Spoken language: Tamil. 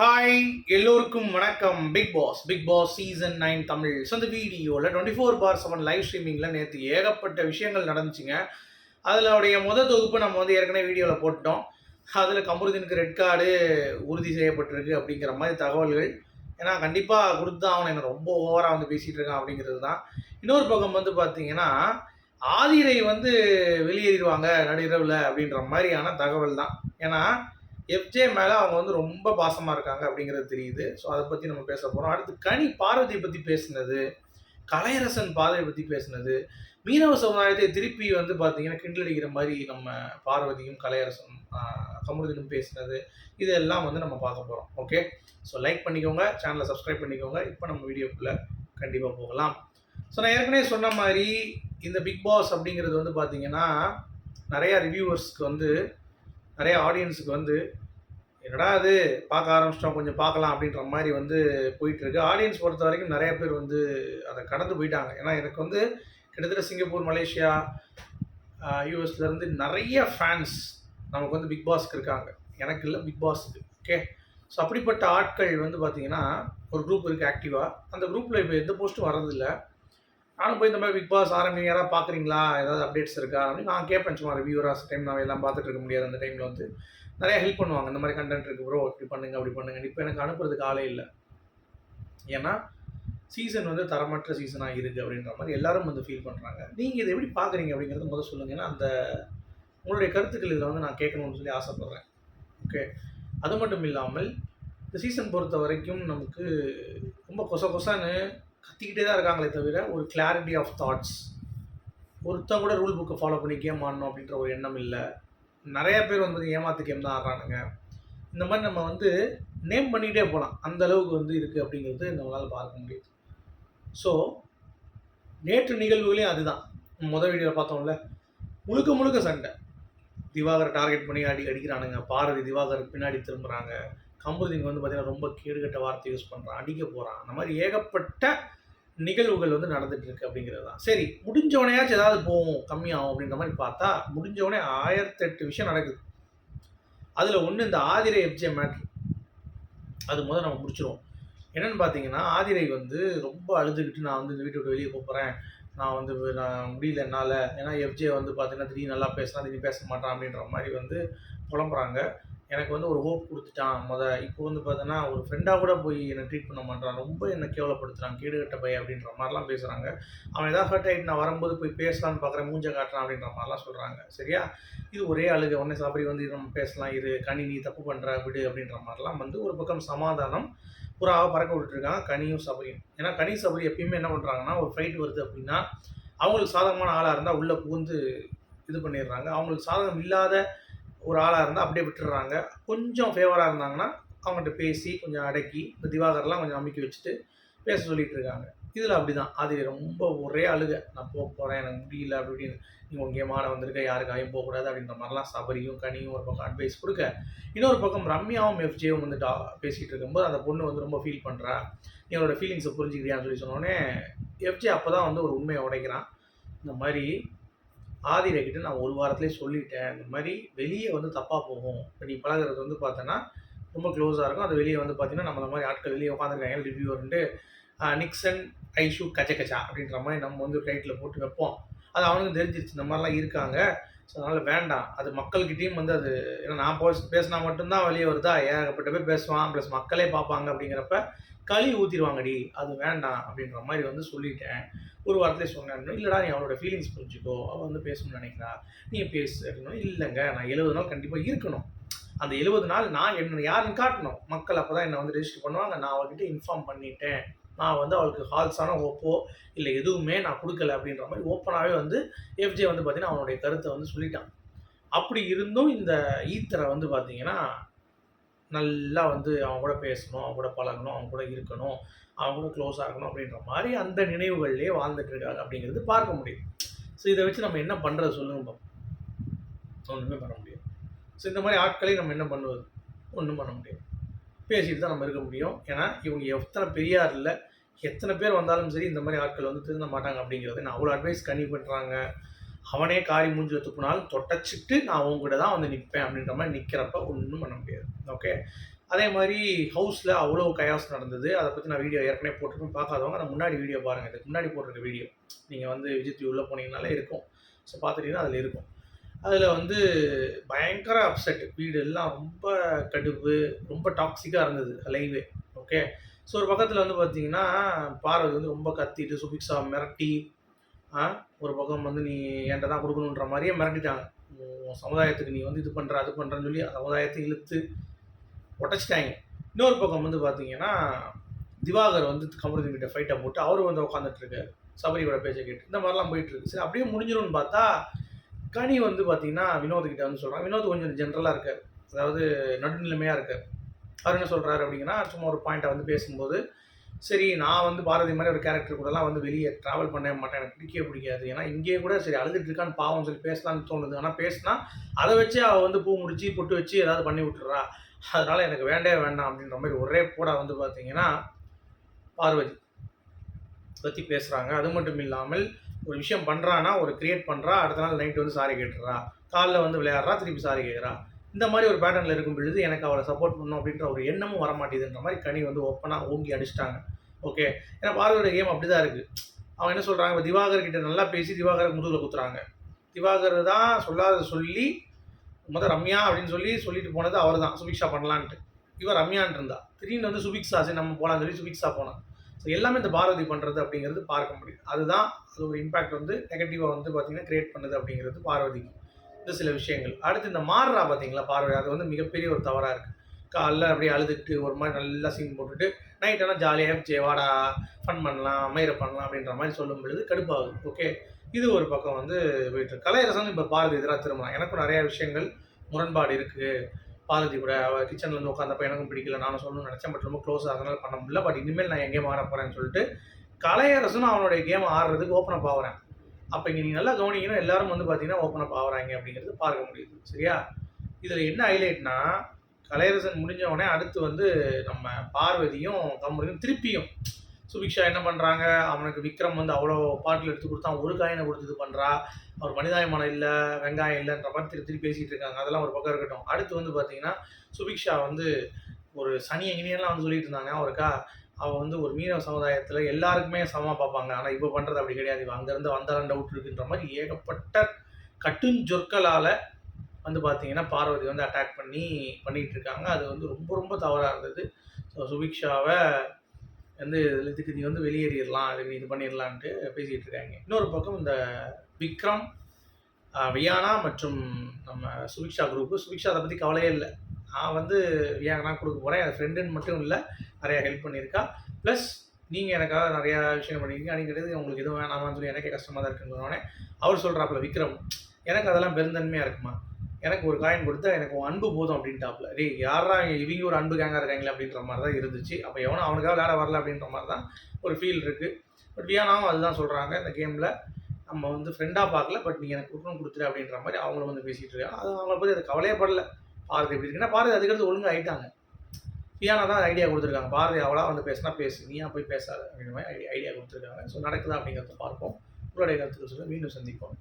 ஹாய் எல்லோருக்கும் வணக்கம். Bigg Boss Bigg Boss season nine Tamil. So அந்த வீடியோவில் டுவெண்ட்டி ஃபோர் பார் செவன் லைவ் ஸ்ட்ரீமிங்கில் நேற்று ஏகப்பட்ட விஷயங்கள் நடந்துச்சுங்க. அதில் உடைய முதல் தொகுப்பு நம்ம வந்து ஏற்கனவே வீடியோவில் போட்டோம் அதில் கமருதீனுக்கு ரெட் கார்டு உறுதி செய்யப்பட்டிருக்கு அப்படிங்கிற மாதிரி தகவல்கள். ஏன்னா கண்டிப்பாக கொடுத்து அவனை என்ன ரொம்ப ஓவராக வந்து பேசிகிட்டு இருக்கான் அப்படிங்கிறது தான். இன்னொரு பக்கம் வந்து பார்த்தீங்கன்னா ஆதிரை வந்து வெளியேறிடுவாங்க நடுஇரவில் அப்படின்ற மாதிரியான தகவல் தான். ஏன்னா எஃப்ஜே மேலே அவங்க வந்து ரொம்ப பாசமாக இருக்காங்க அப்படிங்கிறது தெரியுது. ஸோ அதை பற்றி நம்ம பேச போகிறோம் அடுத்து கனி பார்வதியை பற்றி பேசினது கலையரசன் பாதையை பற்றி பேசுனது மீனவ சமுதாயத்தை திருப்பி வந்து பார்த்தீங்கன்னா கிண்டலடிக்கிற மாதிரி நம்ம பார்வதியும் கலையரசன் கமருதனும் பேசினது. இதெல்லாம் வந்து நம்ம பார்க்க போகிறோம் ஓகே ஸோ லைக் பண்ணிக்கோங்க சேனலை சப்ஸ்கிரைப் பண்ணிக்கோங்க. இப்போ நம்ம வீடியோக்குள்ளே கண்டிப்பாக போகலாம். ஸோ நான் ஏற்கனவே சொன்ன மாதிரி இந்த பிக் பாஸ் அப்படிங்கிறது வந்து பார்த்தீங்கன்னா நிறையா ரிவ்யூவர்ஸ்க்கு வந்து நிறைய ஆடியன்ஸுக்கு வந்து என்னடா அது பார்க்க ஆரம்பிச்சிட்டோம். கொஞ்சம் பார்க்கலாம் அப்படின்ற மாதிரி வந்து போயிட்டுருக்கு. ஆடியன்ஸ் பொறுத்த வரைக்கும் நிறைய பேர் வந்து அதை கடந்து போயிட்டாங்க. ஏன்னா எனக்கு வந்து கிட்டத்தட்ட சிங்கப்பூர் மலேசியா யூஎஸ்லேருந்து நிறைய ஃபேன்ஸ் நமக்கு வந்து பிக் பாஸ்க்கு இருக்காங்க. எனக்கு இல்லை பிக் பாஸ்க்கு ஓகே ஸோ அப்படிப்பட்ட ஆட்கள் வந்து பார்த்திங்கன்னா ஒரு குரூப் இருக்குது ஆக்டிவாக அந்த குரூப்பில் இப்போ எந்த போஸ்ட்டும் வரதில்லை நானும் போய் இந்த மாதிரி பிக் பாஸ் ஆரம்பிங்க யாராவது பார்க்குறீங்களா? ஏதாவது அப்டேட்ஸ் இருக்கா? அப்படின்னு நான் கேட்பேன். சும்மா ரிவ்யூராஸ் டைம் நான் எல்லாம் பார்த்துட்டு இருக்க முடியாது. அந்த டைமில் வந்து நிறைய ஹெல்ப் பண்ணுவாங்க. இந்த மாதிரி கண்டென்ட் இருக்குது ப்ரோ இப்படி பண்ணுங்க அப்படி பண்ணுங்க இப்போ எனக்கு அனுப்புறதுக்கு ஆளே இல்லை. ஏன்னா சீசன் வந்து தரமற்ற சீசனாக இருக்குது அப்படின்ற மாதிரி எல்லாரும் வந்து ஃபீல் பண்ணுறாங்க நீங்கள் இதை எப்படி பார்க்குறீங்க அப்படிங்கிறது முதல் சொல்லுங்கள் ஏன்னா அந்த உங்களுடைய கருத்துக்கள் இதில் வந்து நான் கேட்கணும்னு சொல்லி ஆசைப்பட்றேன். ஓகே அது மட்டும் இல்லாமல் இந்த சீசன் பொறுத்த வரைக்கும் நமக்கு ரொம்ப கொச கொசான்னு கத்திக்கிட்டே தான் இருக்காங்களே தவிர ஒரு கிளாரிட்டி ஆஃப் தாட்ஸ் ஒருத்தன் கூட ரூல் புக்கை ஃபாலோ பண்ணி கேம் ஆடணும் அப்படின்ற ஒரு எண்ணம் இல்லை. நிறைய பேர் வந்து ஏமாத்து கேம் தான் ஆடுறானுங்க. இந்த மாதிரி நம்ம வந்து நேம் பண்ணிகிட்டே போகலாம் அந்த அளவுக்கு வந்து இருக்குது அப்படிங்கிறது நம்மளால் பார்க்க முடியுது. ஸோ நேற்று நிகழ்வுகளையும் அதுதான். முதல் வீடியோவில் பார்த்தோம்ல முழுக்க முழுக்க சண்டை. திவாகரை டார்கெட் பண்ணி அடி அடிக்கிறானுங்க. பாரதி திவாகர் பின்னாடி திரும்புகிறாங்க கம்புதிங்க வந்து பார்த்திங்கன்னா ரொம்ப கேடுகட்ட வார்த்தை யூஸ் பண்ணுறான் அடிக்க போகிறான் அந்த மாதிரி ஏகப்பட்ட நிகழ்வுகள் வந்து நடந்துட்டு இருக்கு அப்படிங்கிறது தான் சரி முடிஞ்சவனையாச்சும் ஏதாவது போகும் கம்மியாகும் அப்படின்ற மாதிரி பார்த்தா முடிஞ்சவனே ஆயிரத்தெட்டு விஷயம் நடக்குது. அதில் ஒன்று இந்த ஆதிரை எஃப்ஜே மேட்ரு அது முதல் நம்ம முடிச்சிருவோம். என்னென்னு பார்த்தீங்கன்னா ஆதிரை வந்து ரொம்ப அழுதுகிட்டு நான் வந்து இந்த வீட்டை விட்டு வெளியே போகிறேன் நான் வந்து நான் முடியல என்னால். ஏன்னா எஃப்ஜே வந்து பார்த்தீங்கன்னா திடீர்னு நல்லா பேசினா திடீர்னு பேச மாட்டான் அப்படின்ற மாதிரி வந்து புலம்புறாங்க. எனக்கு வந்து ஒரு ஹோப் கொடுத்துட்டான். முத இப்போ வந்து பார்த்தோன்னா ஒரு ஃப்ரெண்டாக கூட போய் என்னை ட்ரீட் பண்ண மாட்டான் ரொம்ப என்னை கேவலப்படுத்துகிறான் கேடுகட்ட பை அப்படின்ற மாதிரிலாம் பேசுகிறாங்க அவன் ஏதாவது ஹர்ட் ஆகிட்டு நான் வரும்போது போய் பேசலான்னு பார்க்குறேன் மூஞ்ச காட்டுறான் அப்படின்ற மாதிரிலாம் சொல்கிறாங்க சரியா? இது ஒரே அழுக. உடனே சாப்பிடி வந்து இது நம்ம பேசலாம் இது கனி நீ தப்பு பண்ணுற விடு அப்படின்ற மாதிரிலாம் வந்து ஒரு பக்கம் சமாதானம் புறாவை பறக்க விட்டுருக்காங்க. கனியும் சபரியும். ஏன்னா கனி சபரி எப்பயுமே என்ன பண்ணுறாங்கன்னா ஒரு ஃபைட் வருது அப்படின்னா அவங்களுக்கு சாதகமான ஆளாக இருந்தால் உள்ளே புகுந்து இது பண்ணிடுறாங்க. அவங்களுக்கு சாதகம் இல்லாத ஒரு ஆளாக இருந்தால் அப்படியே விட்டுடுறாங்க கொஞ்சம் ஃபேவராக இருந்தாங்கன்னா அவங்கள்ட்ட பேசி கொஞ்சம் அடக்கி இந்த திவாகர்லாம் கொஞ்சம் அமைக்கி வச்சுட்டு பேச சொல்லிகிட்டு இருக்காங்க. இதில் அப்படி தான் அது ரொம்ப ஒரே அழுக. நான் போக போகிறேன் எனக்கு முடியல அப்படி இப்படின்னு நீங்கள் உங்கள் கேமான வந்திருக்க யாருக்காயும் போகக்கூடாது அப்படின்ற மாதிரிலாம் சபரியும் கனியும் ஒரு பக்கம் அட்வைஸ் கொடுக்க இன்னொரு பக்கம் ரம்யாவும் எஃப்ஜேவும் வந்து டா பேசிகிட்டு இருக்கும்போது அந்த பொண்ணு வந்து ரொம்ப ஃபீல் பண்ணுறா என்னோடய ஃபீலிங்ஸை புரிஞ்சுக்கிறியான்னு சொல்லி சொன்னோடனே எஃப்ஜே அப்போ தான் வந்து ஒரு உண்மையை உடைக்கிறான். இந்த மாதிரி ஆதிரகிட்ட நான் ஒரு வாரத்திலே சொல்லிட்டேன். இந்த மாதிரி வெளியே வந்து தப்பாக போகும். இப்போ நீ பழகிறது வந்து பார்த்தோன்னா ரொம்ப க்ளோஸாக இருக்கும். அது வெளியே வந்து பார்த்தீங்கன்னா நம்ம அந்த மாதிரி ஆட்கள் வெளியே உட்காந்துருக்காங்க ரிவ்யூவர்ன்ட்டு நிக்சன் ஐஷு கச்ச கச்சா அப்படின்ற மாதிரி நம்ம வந்து டைட்டில் போட்டு வைப்போம். அது அவனுக்கு தெரிஞ்சிருச்சு. இந்த மாதிரிலாம் இருக்காங்க. ஸோ அதனால் வேண்டாம். அது மக்கள்கிட்டையும் வந்து அது ஏன்னா நான் பேசினா மட்டும்தான் வெளியே வருதா? ஏகப்பட்ட பேர் பேசுவான். ப்ளஸ் மக்களே பார்ப்பாங்க அப்படிங்கிறப்ப களி ஊற்றிடுவாங்கடி அது வேண்டாம் அப்படின்ற மாதிரி வந்து சொல்லிட்டேன். ஒரு வாரத்திலே சொன்னேன் இல்லைடா நீ அவளோட ஃபீலிங்ஸ் புரிஞ்சுக்கோ. அவள் வந்து பேசணும்னு நினைக்கிறா. நீ பேசு அப்படின்னா இல்லைங்க நான் எழுபது நாள் கண்டிப்பாக இருக்கணும். அந்த எழுபது நாள் நான் என்ன யாருன்னு காட்டணும். மக்கள் அப்போ தான் என்னை வந்து ரெஜிஸ்டர் பண்ணுவாங்க. நான் அவள்கிட்ட இன்ஃபார்ம் பண்ணிட்டேன். நான் வந்து அவளுக்கு ஹால்ஸான ஓப்போ இல்லை எதுவுமே நான் கொடுக்கல அப்படின்ற மாதிரி ஓப்பனாகவே வந்து எஃப்ஜே வந்து பார்த்தீங்கன்னா அவனுடைய கருத்தை வந்து சொல்லிட்டான். அப்படி இருந்தும் இந்த ஈத்தரை வந்து பார்த்தீங்கன்னா நல்லா வந்து அவங்க கூட பேசணும் அவங்க கூட பழகணும் அவங்க கூட இருக்கணும் அவங்க கூட க்ளோஸாக இருக்கணும் அப்படின்ற மாதிரி அந்த நினைவுகள்லேயே வாழ்ந்துட்டு இருக்காங்க அப்படிங்கிறது பார்க்க முடியும். ஸோ இதை வச்சு நம்ம என்ன பண்ணுறது சொல்லுங்க ஒன்றுமே பண்ண முடியும் ஸோ இந்த மாதிரி ஆட்களை நம்ம என்ன பண்ணுவது? ஒன்றும் பண்ண முடியும் பேசிட்டு தான் நம்ம இருக்க முடியும். ஏன்னா இவங்க எத்தனை பெரியார் இல்லை எத்தனை பேர் வந்தாலும் சரி இந்த மாதிரி ஆட்கள் வந்து திருந்த மாட்டாங்க அப்படிங்கிறது நான் அவ்வளோ அட்வைஸ் கனி பண்ணுறாங்க அவனே காரி மூஞ்சில் துப்புனாலும் தொட்டச்சிட்டு நான் உங்ககிட்ட தான் வந்து நிற்பேன் அப்படின்ற மாதிரி நிற்கிறப்ப ஒன்றும் பண்ண முடியாது. ஓகே அதே மாதிரி ஹவுஸில் அவ்வளோ கயாஸ் நடந்தது. அதை பற்றி நான் வீடியோ ஏற்கனவே போட்டிருக்கேன். பார்க்காதவங்க நான் முன்னாடி வீடியோ பாருங்கள் இதுக்கு முன்னாடி போட்டிருக்க வீடியோ நீங்கள் வந்து விஜய் உள்ளே போனீங்கனாலே இருக்கும். ஸோ பார்த்துட்டீங்கன்னா அதில் இருக்கும். அதில் வந்து பயங்கர அப்செட் வீடு எல்லாம் ரொம்ப கடுப்பு ரொம்ப டாக்ஸிக்காக இருந்தது லைவே ஓகே ஸோ ஒரு பக்கத்தில் வந்து பார்த்தீங்கன்னா பார்வதி வந்து ரொம்ப கத்திட்டு சுபிக்ஷா மிரட்டி ஒரு பக்கம் வந்து நீ என்கிட்ட தான் கொடுக்கணுன்ற மாதிரியே மிரட்டிட்டாங்க. சமுதாயத்துக்கு நீ வந்து இது பண்ணுற அது பண்ணுறன்னு சொல்லி சமுதாயத்தை இழுத்து உடச்சிட்டாங்க. இன்னொரு பக்கம் வந்து பார்த்தீங்கன்னா திவாகர் வந்து கமருதீன் கிட்ட ஃபைட்டை போட்டு அவரும் வந்து உட்காந்துட்டு இருக்காரு சபரியோட பேச்சை கேட்டு. இந்த மாதிரிலாம் போயிட்டுருக்கு. சரி அப்படியே முடிஞ்சிடும்னு பார்த்தா கனி வந்து பார்த்தீங்கன்னா வினோத்கிட்ட வந்து சொல்கிறாங்க வினோத் கொஞ்சம் ஜென்ரலாக இருக்கார். அதாவது நடுநிலைமையாக இருக்கார். அவர் என்ன சொல்கிறாரு அப்படிங்கன்னா சும்மா ஒரு பாயிண்ட்டை வந்து பேசும்போது சரி நான் வந்து பாரதி மாதிரி ஒரு கேரக்டர் கூடலாம் வந்து வெளியே ட்ராவல் பண்ணவே மாட்டேன். எனக்கு பிடிக்கவே பிடிக்காது. ஏன்னா இங்கேயே கூட சரி அழுதுட்டு இருக்கான்னு பாவம் சொல்லி பேசலாம்னு தோணுது. ஆனால் பேசினா அதை வச்சு அவள் வந்து பூ முடிச்சு பொட்டு வச்சு ஏதாவது பண்ணி விட்டுறா. அதனால் எனக்கு வேண்டவே வேண்டாம் அப்படின்ற மாதிரி ஒரே கூட வந்து பார்த்தீங்கன்னா பார்வதி பற்றி பேசுகிறாங்க அது மட்டும் இல்லாமல் ஒரு விஷயம் பண்ணுறான்னா ஒரு கிரியேட் பண்ணுறா அடுத்த நாள் நைட்டு வந்து சாரி கேட்டுறா. காலைல வந்து விளையாடுறா திருப்பி சாரி கேட்குறா இந்த மாதிரி ஒரு பேட்டர்னில் இருக்கும் பொழுது எனக்கு அவளை சப்போர்ட் பண்ணணும் அப்படின்ற ஒரு எண்ணமும் வரமாட்டேதுன்ற மாதிரி கனி வந்து ஓப்பனாக ஓங்கி அடிச்சிட்டாங்க. ஓகே ஏன்னா பார்வையோட கேம் அப்படி தான் இருக்குது அவங்க என்ன சொல்கிறாங்க இப்போ திவாகர் கிட்ட நல்லா பேசி திவாகர் முதுகில் குத்துறாங்க. திவாகர் தான் சொல்லாத சொல்லி முத ரம்யா அப்படின்னு சொல்லி சொல்லிட்டு போனது அவர் தான் சுபிக்ஷா பண்ணலான்ட்டு. இவர் ரம்யான் இருந்தா. திடீர்னு வந்து சுபிக்ஷா சரி நம்ம போகலான்னு சொல்லி சுபிக்ஷா போனான். ஸோ எல்லாமே இந்த பாரதி பண்ணுறது அப்படிங்கிறது பார்க்க முடியுது. அதுதான் அது ஒரு இம்பேக்ட் வந்து நெகட்டிவாக வந்து பார்த்திங்கன்னா கிரியேட் பண்ணுது அப்படிங்கிறது பார்வதிக்கு இந்த சில விஷயங்கள். அடுத்து இந்த மாறுறா பார்த்தீங்களா பார்வை. அது வந்து மிகப்பெரிய ஒரு தவறாக இருக்குது காலைல அப்படியே அழுதுட்டு ஒரு மாதிரி நல்லா சீன் போட்டுட்டு நைட் ஆனால் ஜாலியாக சே வாடா ஃபன் பண்ணலாம் மயிரை பண்ணலாம் அப்படின்ற மாதிரி சொல்லும் பொழுது கடுப்பாகுது. ஓகே? இது ஒரு பக்கம் வந்து போயிட்டு இருக்கு. கலையரசன் இப்போ பாரதி எதிராக திரும்பலாம் எனக்கும் நிறையா விஷயங்கள் முரண்பாடு இருக்குது பாரதி கூட அவள் கிச்சனில் வந்து உட்காந்தப்ப எனக்கும் பிடிக்கல நானும் சொல்லணும்னு நினச்சேன். பட் ரொம்ப க்ளோஸ் அதனால் பண்ண முடியல. பட் இனிமேல் நான் எங்கேயும் மாற போகிறேன்னு சொல்லிட்டு கலையரசனும் அவனுடைய கேம் ஆடுறதுக்கு ஓப்பன் அப் ஆகிறேன். அப்போ இங்கே நீங்கள் நல்லா கவனிங்கன்னா எல்லாரும் வந்து பார்த்தீங்கன்னா ஓப்பன் அப் ஆகிறாங்க அப்படிங்கிறது பார்க்க முடியுது. சரியா? இதில் என்ன ஹைலைட்னா கலையரசன் முடிஞ்ச உடனே அடுத்து வந்து நம்ம பார்வதியும் கமருதியும் திருப்பியும் சுபிக்ஷா என்ன பண்ணுறாங்க அவனுக்கு விக்ரம் வந்து அவ்வளோ பாட்டில் எடுத்து கொடுத்தான் ஒரு காயினை கொடுத்து இது பண்ணுறா அவர் மனிதாயமானம் இல்லை வெங்காயம் இல்லைன்ற மாதிரி திரு திருப்பி பேசிகிட்டு இருக்காங்க. அதெல்லாம் ஒரு பக்கம் இருக்கட்டும். அடுத்து வந்து பார்த்தீங்கன்னா சுபிக்ஷா வந்து ஒரு சனி எங்கினியெல்லாம் வந்து சொல்லிட்டு இருந்தாங்க. அவருக்கா அவள் வந்து ஒரு மீனவ சமுதாயத்தில் எல்லாருக்குமே சமமாக பார்ப்பாங்க. ஆனால் இப்போ பண்ணுறது அப்படி கிடையாது. இவன் அங்கேருந்து வந்தாலும் டவுட் இருக்குன்ற மாதிரி ஏகப்பட்ட கட்டுஞ்சொற்களால் வந்து பார்த்தீங்கன்னா பார்வதி வந்து அட்டாக் பண்ணி பண்ணிகிட்டு இருக்காங்க. அது வந்து ரொம்ப ரொம்ப தவறாக இருந்தது. ஸோ சுபிக்ஷாவை வந்து இதுக்கு நீ வந்து வெளியேறிடலாம். இதுக்கு நீ இது பண்ணிடலான்ட்டு பேசிகிட்டு இருக்காங்க. இன்னொரு பக்கம் இந்த விக்ரம் வியானா மற்றும் நம்ம சுபிக்ஷா குரூப்பு சுபிக்ஷா அதை பற்றி கவலையே இல்லை. நான் வந்து நான் கொடுக்க போகிறேன் என் ஃப்ரெண்டுன்னு மட்டும் இல்லை நிறையா ஹெல்ப் பண்ணியிருக்கா. ப்ளஸ் நீங்கள் எனக்காக நிறையா விஷயம் பண்ணியிருக்கீங்க. அப்படிங்கிறது உங்களுக்கு எதுவும் வேணாமான்னு சொல்லி எனக்கே கஷ்டமாக தான் இருக்குன்னு அவர் சொல்கிறாப்புல விக்ரம் எனக்கு அதெல்லாம் பெருந்தன்மையாக இருக்குமா? எனக்கு ஒரு காயின் கொடுத்தா எனக்கு அன்பு போதும் அப்படின்ட்டாப்புல. டேய் யாரா இவங்க ஒரு அன்பு கேங்காக இருக்காங்களே அப்படின்ற மாதிரி தான் இருந்துச்சு. அப்போ எவனும் அவனுக்காக விளையாட வரல அப்படின்ற மாதிரி தான் ஒரு ஃபீல் இருக்குது பட் வியானாவும் அதுதான் சொல்கிறாங்க இந்த கேமில் நம்ம வந்து ஃப்ரெண்டாக பார்க்கல பட் நீங்கள் எனக்கு கொடுக்கணும் கொடுத்துரு அப்படின்ற மாதிரி அவங்களும் வந்து பேசிகிட்டு இருக்காங்க. அது அவங்கள பற்றி அது கவலையே படலை. பாரதி எப்படி இருக்குன்னா பாரதி அதுக்கடுத்து ஒழுங்கு ஆயிட்டாங்க. கியானா தான் ஐடியா கொடுத்துருக்காங்க. பாரதி அவளா வந்து பேசினா பேசு நீயா போய் பேசாத அப்படின்ற மாதிரி ஐடியா ஐடியா கொடுத்துருக்காங்க. ஸோ நடக்குதா அப்படிங்கிறத பார்ப்போம். உங்களுடைய கருத்துக்கள் சொல்ல மீண்டும் சந்திப்போம்.